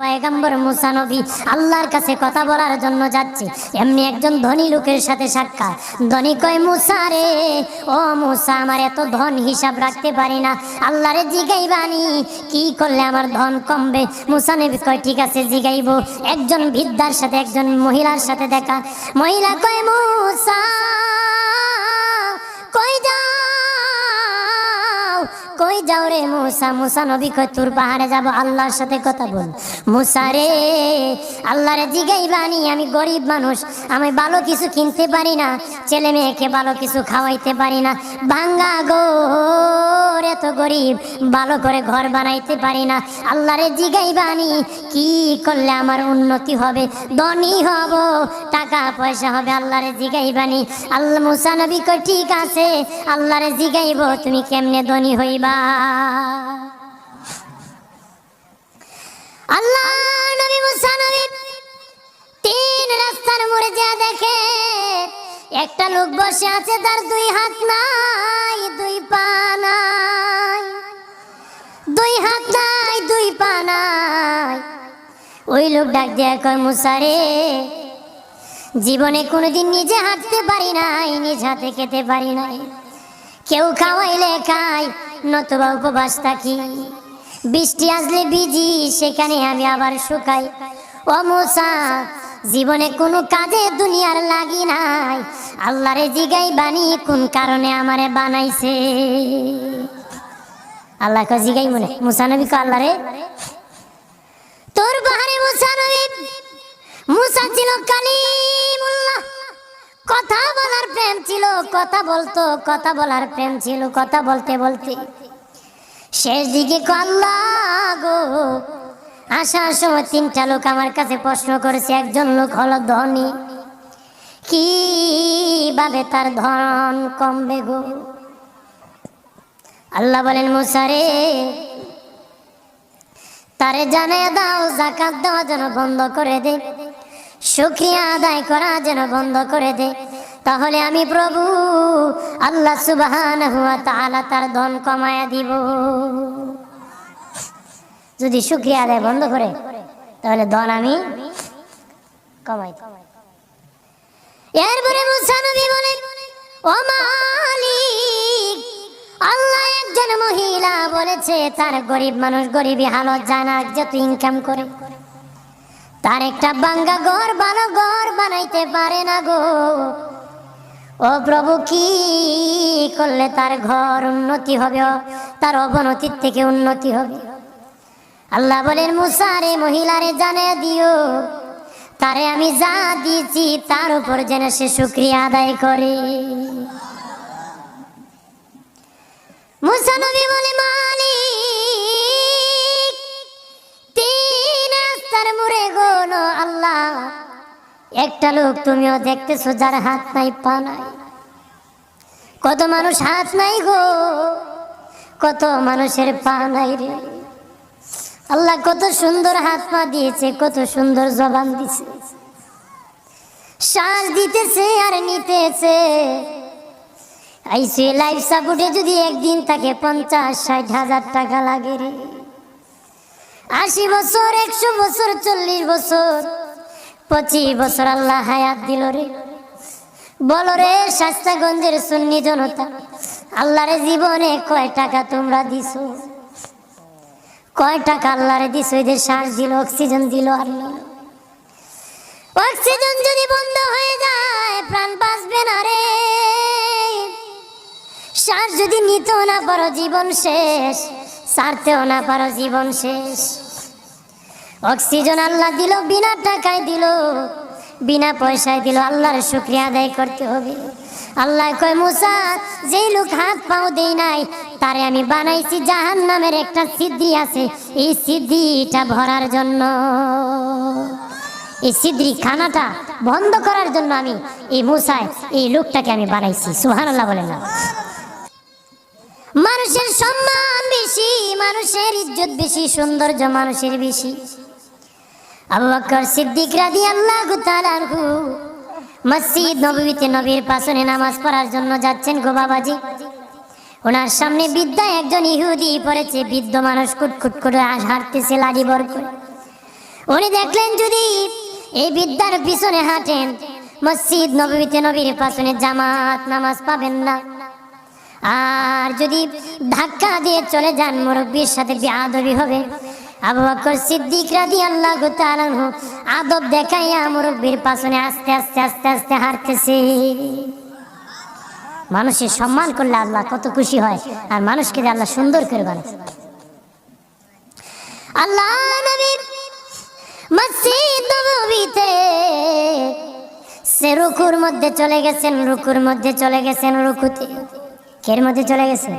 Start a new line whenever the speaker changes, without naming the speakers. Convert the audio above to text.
পয়গম্বর মুসা নবী আল্লাহর কাছে কথা বলার জন্য যাচ্ছে। এমনি একজন ধনী লোকের সাথে সাক্ষাৎ। ধনী কয়, মুসা রে, ও মুসা, আমার এত ধন হিসাব রাখতে পারি না। আল্লাহরে জিগাইবানি, কি করলে আমার ধন কমবে? মুসা নবী কয়, ঠিক আছে, জিগাইব। একজন বৃদ্ধার সাথে, একজন মহিলার সাথে দেখা। মহিলা কয়, মুসা কই যাও রে মুসা মুসা নবী কই তোর পাহাড়ে যাব? আল্লাহর সাথে কথা বল। মুসা রে আল্লাহ রে জিগাই জিগাইবানি আমি গরিব মানুষ, আমি ভালো কিছু কিনতে পারি না, ছেলে মেয়েকে ভালো কিছু খাওয়াইতে পারি না। ভাঙ্গা গোর, এত গরিব, ভালো করে ঘর বানাইতে পারি না। আল্লাহরে জিগাইবানি কি করলে আমার উন্নতি হবে? ধনী হব, টাকা পয়সা হবে, আল্লাহরে জিগাইবানি আল্লাহ মুসা নবী কই, ঠিক আছে, আল্লাহরে জিগাইব, তুমি কেমনে ধনী হইবা? আল্লাহ নবী মুসা নবী তিন রাস্তার মোড়ে যা দেখে, একটা লোক বসে আছে, তার দুই হাত নাই, দুই পা দুই হাত নাই, দুই পা ওই লোক ডাক দেয়া কয় মুসারে জীবনে কোনোদিন নিজে হাঁটতে পারি নাই, নিজ হাতে খেতে পারি নাই। কেউ খাওয়াইলে খাই নতুবা উপবাস থাকি। বৃষ্টি আসলে বিজি সেখানে আমি আবার শুকাই। ও মুসা, জীবনে কোনো কাজে দুনিয়ার লাগি নাই। আল্লাহরে জিগাই বানি কোন কারণে আমারে বানাইছে? আল্লাহ কে জিগাই মনে, মুসা নবী কো আল্লাহরে তোর বাহারে মুসা নবী, মুসা ছিল কালিমুল্লাহ কথা বলার প্রেম ছিল, কথা বলতো, কথা বলার প্রেম ছিল, কথা বলতে বলতে। শেষ দিকে কল্লা গো, আসার সময় তিনটা লোক আমার কাছে প্রশ্ন করেছে, একজন লোক হলো ধনী। কীভাবে তার ধন কমবে গো? আল্লাহ বলেন মুসারে তারে জানে দাও, জাকাত দেওয়া যেন বন্ধ করে দে। শুক্রিয়া আদায় করা যেন বন্ধ করে দে। তাহলে আমি প্রভু আল্লাহ সুবাহান হুয়া তাআলা তার ধন কমায়া দিব। যদি শুক্রিয়া আদায় বন্ধ করে, তাহলে ধন আমি কমাই এরপরে মুসা নবী বলে ও মালিক, আল্লাহ একজন মহিলা বলেছে, তার গরিব মানুষ গরিবী হালত জানা যত ইনকাম করে। তার একটা বাঙ্গা ঘর ভালো ঘর বানাইতে পারে না গো। ও প্রভু, কি করলে তার ঘর উন্নতি হবে? তার অবনতির থেকে উন্নতি হবে। আল্লাহ বলেন মুসারে মহিলারে জানে দিও। তারে আমি যা দিয়েছি, তার উপর যেন সে শুক্রিয়া আদায় করে। মুসা নবী বলে, মালিক একটা লোক তুমিও দেখতেছো যার হাত নাই, পা নাই। কত মানুষ হাত নাই গো, কত মানুষের পা নাই রে। আল্লাহ কত সুন্দর হাত পা দিয়েছে, কত সুন্দর জবান দিছে। শ্বাস দিতেছে আর নিতেছে। আইসি লাইফ সাপোর্টে যদি একদিন তাকে পঞ্চাশ, ষাট হাজার টাকা লাগে রে। আশি বছর, একশো বছর, চল্লিশ বছর পঁচিশ বছর আল্লাহ হায়াত দিল রে। বলো রে শাস্তাগঞ্জের সুন্নি জনতা, আল্লাহরে জীবনে কয় টাকা তোমরা দিছো? কয় টাকা আল্লাহরে দিছো? এদের শ্বাস দিল, অক্সিজেন দিল আর। অক্সিজেন যদি বন্ধ হয়ে যায়, প্রাণ বাঁচবে না রে। শ্বাস যদি নিতেও না পারো, জীবন শেষ। সারতেও না পারো, জীবন শেষ। অক্সিজেন আল্লাহ দিল, বিনা টাকায় দিল, বিনা পয়সায় দিল, আল্লাহর শুক্রিয়া আদায় করতে হবে। আল্লাহ কয়, মুসা, যেই লোক হাত পাও দেই নাই, তারে আমি বানাইছি জাহান নামের একটা সিদ্ধি আছে। এই সিদ্ধিটা ভরার জন্য, এই সিদ্রি খানাটা বন্ধ করার জন্য আমি এই মুসায় এই লোকটাকে আমি বানাইছি। সুহান আল্লাহ বলে না। মানুষের সম্মান বেশি, মানুষের ইজ্জত বেশি, সৌন্দর্য মানুষের বেশি। আবু বকর সিদ্দিক রাদিয়াল্লাহু তাআলা আনহু মসজিদ নববীতে নবীর পাশনে নামাজ পড়ার জন্য যাচ্ছেন গো বাবাজি। ওনার সামনে বিদ্যা একজন ইহুদি পড়েছে, বৃদ্ধ মানুষ কুটকুট করে হাঁটতেছে লাড়ি বর করে। উনি দেখলেন যদি এই বিদ্যার পিছনে হাঁটেন, মসজিদ নবীতে নবীর পাশনে জামাত নামাজ পাবেন না। আর যদি ধাক্কা দিয়ে চলে যান, মুরব্বীর সাথে বিয়াদবি হবে। আনহু আদব দেখাইয়া আস্তে আস্তে আস্তে আস্তে হাঁটতেছে। মানুষের সম্মান করলে আল্লাহ কত খুশি হয়, আর মানুষকে আল্লাহ সুন্দর করে বানায়। আল্লাহ সে রুকুর মধ্যে চলে গেছেন, রুকুর মধ্যে চলে গেছেন, রুকুতে। কের মধ্যে চলে গেছেন